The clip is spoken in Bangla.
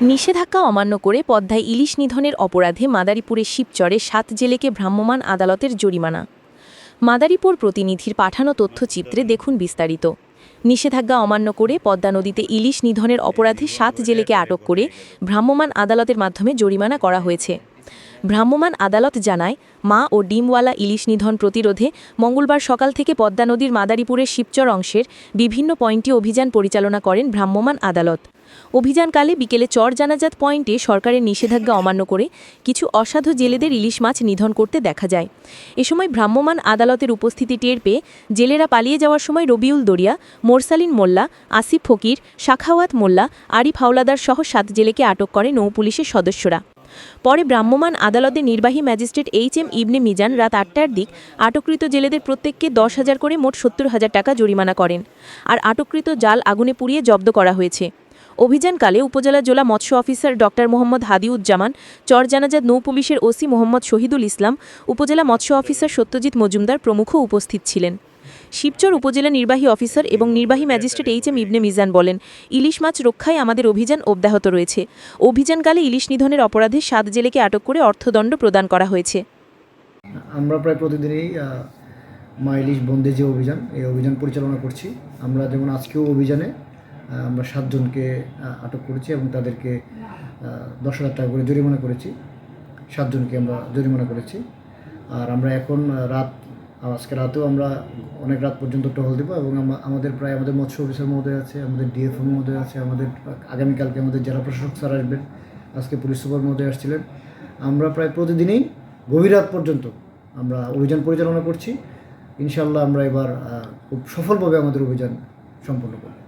নিষেধাজ্ঞা অমান্য করে পদ্মায় ইলিশ নিধনের অপরাধে মাদারীপুরের শিবচরে সাত জেলেকে ভ্রাম্যমাণ আদালতের জরিমানা। মাদারীপুর প্রতিনিধির পাঠানো তথ্যচিত্রে দেখুন বিস্তারিত। নিষেধাজ্ঞা অমান্য করে পদ্মা নদীতে ইলিশ নিধনের অপরাধে সাত জেলেকে আটক করে ভ্রাম্যমাণ আদালতের মাধ্যমে জরিমানা করা হয়েছে। ভ্রাম্যমাণ আদালত জানায়, মা ও ডিমওয়ালা ইলিশ নিধন প্রতিরোধে মঙ্গলবার সকাল থেকে পদ্মা নদীর মাদারীপুরের শিবচর অংশের বিভিন্ন পয়েন্টে অভিযান পরিচালনা করেন ভ্রাম্যমাণ আদালত। অভিযানকালে বিকেলে চর জানাজাত পয়েন্টে সরকারের নিষেধাজ্ঞা অমান্য করে কিছু অসাধু জেলেদের ইলিশ মাছ নিধন করতে দেখা যায়। এ সময় ভ্রাম্যমাণ আদালতের উপস্থিতি টের পেয়ে জেলেরা পালিয়ে যাওয়ার সময় রবিউল দরিয়া, মোরসালিন মোল্লা, আসিফ ফকির, শাখাওয়াত মোল্লা, আরিফ হাওলাদার সহ সাত জেলেকে আটক করে নৌ পুলিশের সদস্যরা। পরে ভ্রাম্যমাণ আদালতের নির্বাহী magistrate H M Ibne Mizan রাত আটটার দিক আটককৃত জেলেদের প্রত্যেককে দশ হাজার করে মোট সত্তর হাজার টাকা জরিমানা করেন। আর আটককৃত জাল আগুনে পুড়িয়ে জব্দ করা হয়েছে। অভিযানকালে উপজেলা জেলা মৎস্য অফিসার ডক্টর মোহাম্মদ হাদিউজ্জামান চরজানাজাদ নৌ পুলিশের ওসি মোহাম্মদ শহীদুল ইসলাম, উপজেলা মৎস্য অফিসার সত্যজিৎ মজুমদার প্রমুখ উপস্থিত ছিলেন। শিবচর উপজেলা নির্বাহী অফিসার এবং নির্বাহী magistrate H M Ibne Mizan বলেন, ইলিশ মাছ রক্ষায় আমাদের অভিযান অব্যাহত রয়েছে। অভিযানকালে ইলিশ নিধনের অপরাধে সাত জেলেকে আটক করে অর্থদণ্ড প্রদান করা হয়েছে। আমরা প্রায় প্রতিদিনই মা ইলিশ বন্দে যে অভিযান, এই অভিযান পরিচালনা করছি। আমরা যেমন আজকেও অভিযানে আমরা সাতজনকে আটক করেছি এবং তাদেরকে দশ হাজার টাকা করে জরিমানা করেছি। সাতজনকে আমরা জরিমানা করেছি। আর আমরা এখন রাত আজকে রাতেও আমরা অনেক রাত পর্যন্ত টহল দেবো এবং আমাদের প্রায় আমাদের মৎস্য অফিসার মহোদয় আছে, আমাদের ডিএফও মহোদয় আছে, আমাদের আগামীকালকে আমাদের জেলা প্রশাসক স্যার আসবেন। আজকে পুলিশ সুপার মহোদয় আসছিলেন। আমরা প্রায় প্রতিদিনই গভীর রাত পর্যন্ত আমরা অভিযান পরিচালনা করছি। ইনশাল্লাহ আমরা এবার খুব সফলভাবে আমাদের অভিযান সম্পন্ন করব।